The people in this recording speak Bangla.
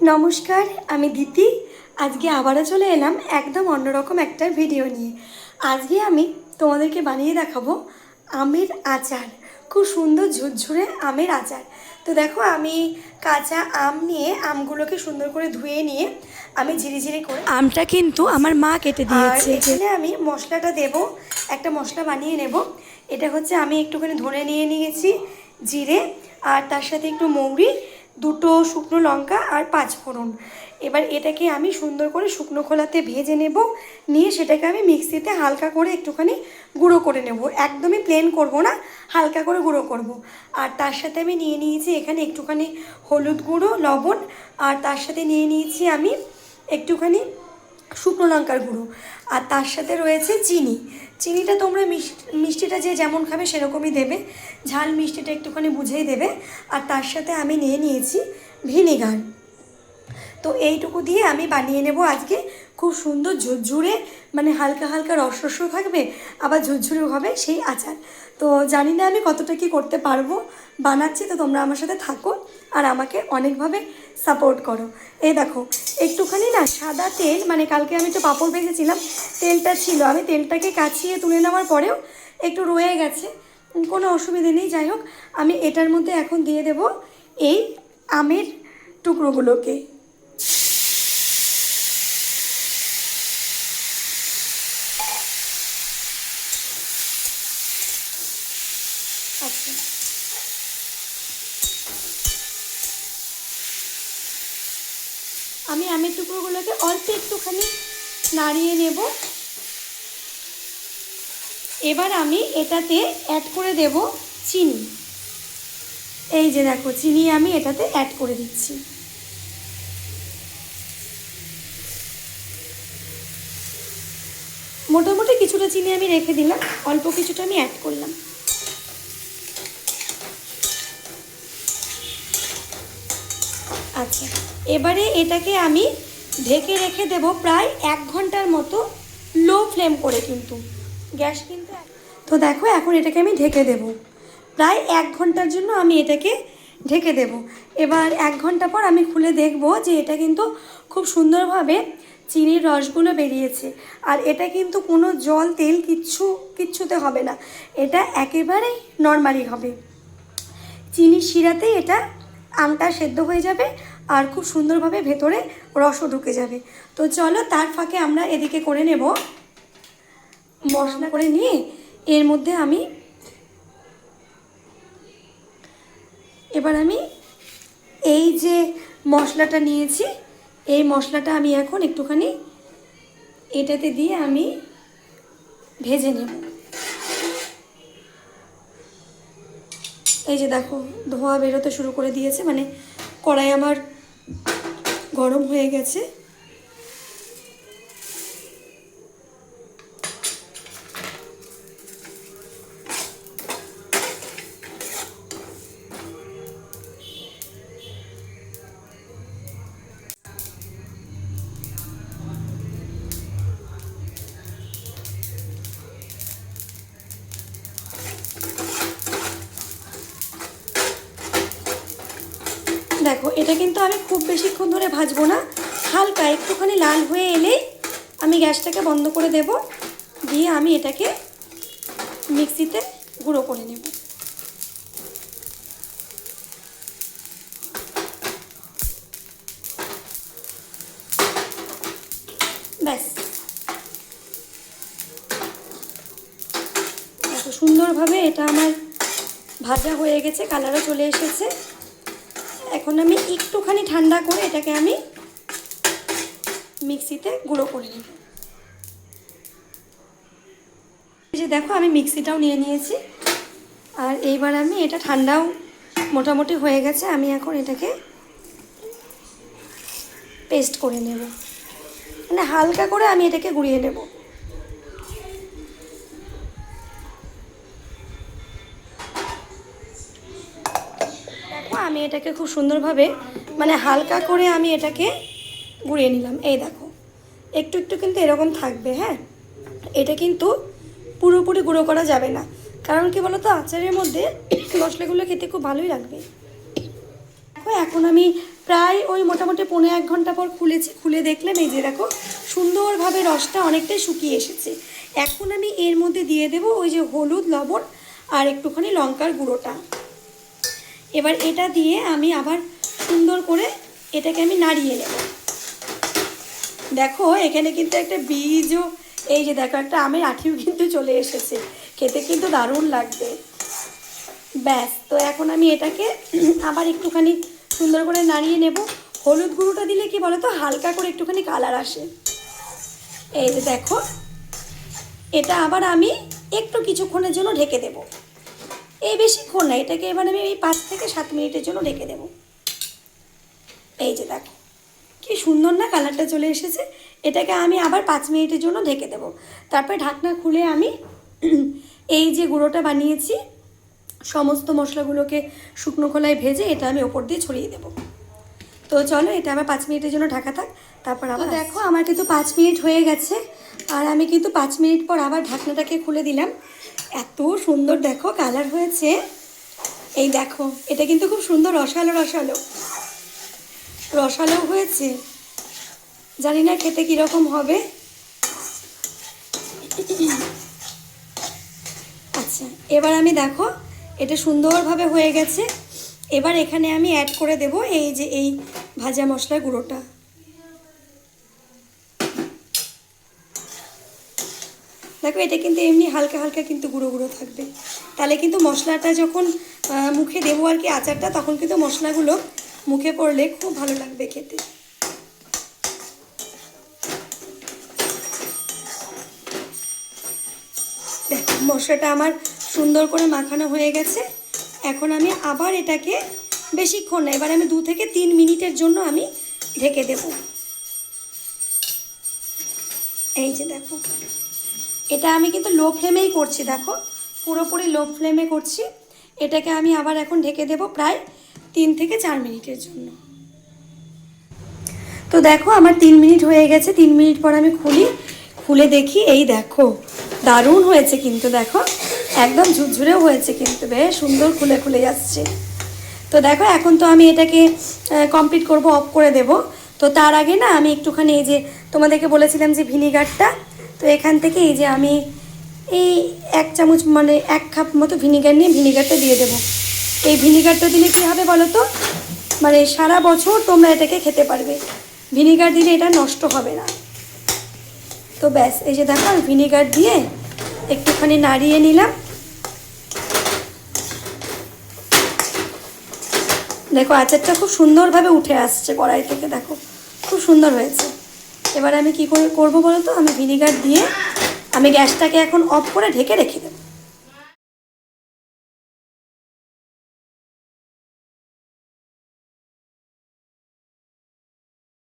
নমস্কার আমি দিতি আজকে আবারও চলে এলাম একদম অন্যরকম একটা ভিডিও নিয়ে। আজকে আমি তোমাদেরকে বানিয়ে দেখাবো আমের আচার। খুব সুন্দর ঝুরঝুরে আমের আচার। তো দেখো আমি কাঁচা আম নিয়ে আমগুলোকে সুন্দর করে ধুয়ে নিয়ে আমি ঝিরিঝিরি করে আমটা কিন্তু আমার মা কেটে দিয়েছে। এখানে আমি মশলাটা দেব একটা মশলা বানিয়ে নেব। এটা হচ্ছে আমি একটুখানি ধরে নিয়ে নিয়েছি জিরে আর তার সাথে একটু মৌরি দুটো শুকনো লঙ্কা আর পাঁচ ফোড়ন। এবার এটাকে আমি সুন্দর করে শুকনো খোলাতে ভেজে নেব। নিয়ে সেটাকে আমি মিক্সিতে হালকা করে একটুখানি গুঁড়ো করে নেব। একদমই প্লেন করব না, হালকা করে গুঁড়ো করব। আর তার সাথে আমি নিয়ে নিয়েছি এখানে একটুখানি হলুদ গুঁড়ো, লবণ। আর তার সাথে নিয়ে নিয়েছি আমি একটুখানি শুকনো লঙ্কার গুঁড়ো। আর তার সাথে রয়েছে চিনি। চিনিটা তোমরা মিষ্টি মিষ্টিটা যে যেমন খাবে সেরকমই দেবে। ঝাল মিষ্টিটা একটুখানি বুঝেই দেবে। আর তার সাথে আমি নিয়ে নিয়েছি ভিনেগার। তো এইটুকু দিয়ে আমি বানিয়ে নেব আজকে। খুব সুন্দর ঝুরঝুরে মানে হালকা হালকা রস রস থাকবে, আবার ঝুরঝুরেও হবে সেই আচার। তো জানি না আমি কতটা কি করতে পারব। বানাচ্ছি তো তোমরা আমার সাথে থাকো। আর আমাকে অনেকভাবে সাপোর্ট করো। এই দেখো, একটুখানি না সাদা তেল মানে কালকে আমি তো পাঁপড় ভেজেছিলাম, তেলটা ছিল। আমি তেলটাকে কাছিয়ে তুলে নেওয়ার পরেও একটু রয়ে গেছে, কোনো অসুবিধে নেই। যাই হোক, আমি এটার মধ্যে এখন দিয়ে দেব এই আমের টুকরোগুলোকে। আমের টুকরোগুলোকে অল্প একটুখানি নাড়িয়ে নেব। এবার আমি এটাতে অ্যাড করে দেব চিনি। এই যে দেখো, চিনি আমি এটাতে অ্যাড করে দিচ্ছি। মোটামুটি কিছুটা চিনি আমি রেখে দিলাম, অল্প কিছুটা আমি অ্যাড করলাম আচ্ছা এবারে এটাকে আমি ঢেকে রেখে দেব প্রায় এক ঘণ্টার মতো লো ফ্লেম করে কিন্তু। গ্যাস কিন্তু তো দেখো, এখন এটাকে আমি ঢেকে দেব। প্রায় এক ঘণ্টার জন্য আমি এটাকে ঢেকে দেব। এবার এক ঘণ্টা পর আমি খুলে দেখব যে এটা কিন্তু খুব সুন্দরভাবে চিনির রসগুলো বেরিয়েছে। আর এটা কিন্তু কোনো জল, তেল কিচ্ছু, কিচ্ছুতে হবে না। এটা একেবারেই নর্মালি হবে। চিনির শিরাতেই এটা আমটা সেদ্ধ হয়ে যাবে। আর খুব সুন্দরভাবে ভেতরে রসও ঢুকে যাবে। তো চলো তার ফাঁকে আমরা এদিকে করে নেব। মশলা করে নিয়ে এর মধ্যে আমি এবার আমি এই যে মশলাটা নিয়েছি, এই মশলাটা আমি এখন একটুখানি এটাতে দিয়ে আমি ভেজে নেব। এই যে দেখো, ধোঁয়া বেরোতে শুরু করে দিয়েছে মানে কড়াই আমার গরম হয়ে গেছে। দেখো, এটা কিন্তু আমি খুব বেশিক্ষণ ধরে ভাজবো না। হালকা, একটুখানি লাল হয়ে এলেই আমি গ্যাসটাকে বন্ধ করে দেব। দিয়ে আমি এটাকে মিক্সিতে গুঁড়ো করে নেব। ব্যাস। সুন্দরভাবে এটা আমার ভাজা হয়ে গেছে কালারও চলে এসেছে। এখন আমি একটুখানি ঠান্ডা করে এটাকে আমি মিক্সিতে গুঁড়ো করে নেব যে দেখো, আমি মিক্সিটাও নিয়ে নিয়েছি। আর এইবার আমি এটা ঠান্ডাও মোটামুটি হয়ে গেছে, আমি এখন এটাকে পেস্ট করে নেব। মানে হালকা করে আমি এটাকে গুঁড়িয়ে নেব। আমি এটাকে খুব সুন্দরভাবে মানে হালকা করে আমি এটাকে গুঁড়িয়ে নিলাম। এই দেখো, একটু একটু কিন্তু এরকম থাকবে হ্যাঁ? এটা কিন্তু পুরোপুরি গুঁড়ো করা যাবে না। কারণ কি বলো তো আচারের মধ্যে মশলাগুলো খেতে খুব ভালোই লাগবে। দেখো, এখন আমি প্রায় ওই মোটামুটি পনেরো এক ঘণ্টা পর খুলেছি, খুলে দেখলাম এই যে দেখো, সুন্দরভাবে রসটা অনেকটাই শুকিয়ে এসেছে। এখন আমি এর মধ্যে দিয়ে দেব ওই যে হলুদ, লবণ আর একটুখানি লঙ্কার গুঁড়োটা। এবার এটা দিয়ে আমি আবার সুন্দর করে এটাকে আমি নাড়িয়ে নেব। দেখো, এখানে কিন্তু একটা বীজও, এই যে দেখো, একটা আমের আঠিও কিন্তু চলে এসেছে। খেতে কিন্তু দারুণ লাগবে। ব্যাস, তো এখন আমি এটাকে আবার একটুখানি সুন্দর করে নাড়িয়ে নেব। হলুদ গুঁড়োটা দিলে কি বলো তো হালকা করে একটুখানি কালার আসে। এই যে দেখো, এটা আবার আমি একটু কিছুক্ষণের জন্য ঢেকে দেব। এই বেশিক্ষণ না এটাকে এবার আমি এই পাঁচ থেকে সাত মিনিটের জন্য ঢেকে দেব। এই যে দেখো কি সুন্দর না কালারটা চলে এসেছে। এটাকে আমি আবার পাঁচ মিনিটের জন্য ঢেকে দেব। তারপরে ঢাকনা খুলে আমি এই যে গুঁড়োটা বানিয়েছি সমস্ত মশলাগুলোকে শুকনো খোলায় ভেজে এটা আমি ওপর দিয়ে ছড়িয়ে দেবো। তো চলো এটা আমার পাঁচ মিনিটের জন্য ঢাকা থাক তারপর আবার দেখো আমার কিন্তু পাঁচ মিনিট হয়ে গেছে আর আমি কিন্তু পাঁচ মিনিট পর আবার ঢাকনাটাকে খুলে দিলাম। এত সুন্দর দেখো কালার হয়েছে। এই দেখো, এটা কিন্তু খুব সুন্দর রসালো রসালো। রসালো হয়েছে। জানি না খেতে কীরকম হবে। আচ্ছা এবার আমি দেখো, এটা সুন্দরভাবে হয়ে গেছে। এবার এখানে আমি অ্যাড করে দেব এই যে এই ভাজা মশলা গুঁড়োটা। দেখো, এটা কিন্তু এমনি হালকা হালকা কিন্তু গুঁড়ো গুঁড়ো থাকবে। তাহলে কিন্তু মশলাটা যখন মুখে দেবো আর কি আচারটা, তখন কিন্তু মশলাগুলো মুখে পড়লে খুব ভালো লাগবে খেতে। মশলাটা আমার সুন্দর করে মাখানো হয়ে গেছে। এখন আমি আবার এটাকে বেশিক্ষণ না, এবার আমি দু থেকে তিন মিনিটের জন্য আমি ঢেকে দেব। এই যে দেখো। এটা আমি কিন্তু লো ফ্লেমেই করছি, দেখো। পুরোপুরি লো ফ্লেমে করছি। এটাকে আমি আবার এখন ঢেকে দেব প্রায় তিন থেকে চার মিনিটের জন্য। তো দেখো, আমার তিন মিনিট হয়ে গেছে। তিন মিনিট পর আমি খুলি। খুলে দেখি, এই দেখো, দারুণ হয়েছে কিন্তু, দেখো। একদম ঝুরঝুরেও হয়েছে কিন্তু, বেশ সুন্দর খুলে খুলে যাচ্ছে। তো দেখো, এখন তো আমি এটাকে কমপ্লিট করব অফ করে দেব। তো তার আগে না, আমি একটুখানি এই যে তোমাদেরকে বলেছিলাম যে ভিনিগারটা তো এখান থেকে এই যে আমি এই এক চামচ মানে এক কাপ মতো ভিনিগার নিয়ে ভিনিগারটা দিয়ে দেবো। এই ভিনিগারটা দিলে কী হবে বলো তো? মানে সারা বছর তোমরা এটাকে খেতে পারবে। ভিনিগার দিলে এটা নষ্ট হবে না। তো ব্যাস, এই যে দেখো ভিনিগার দিয়ে একটুখানি নাড়িয়ে নিলাম। দেখো আচারটা খুব সুন্দরভাবে উঠে আসছে কড়াই থেকে, দেখো। খুব সুন্দর হয়েছে। এবার আমি কি করে করব বলো তো? আমি ভিনিগার দিয়ে আমি গ্যাসটাকে এখন অফ করে ঢেকে রেখে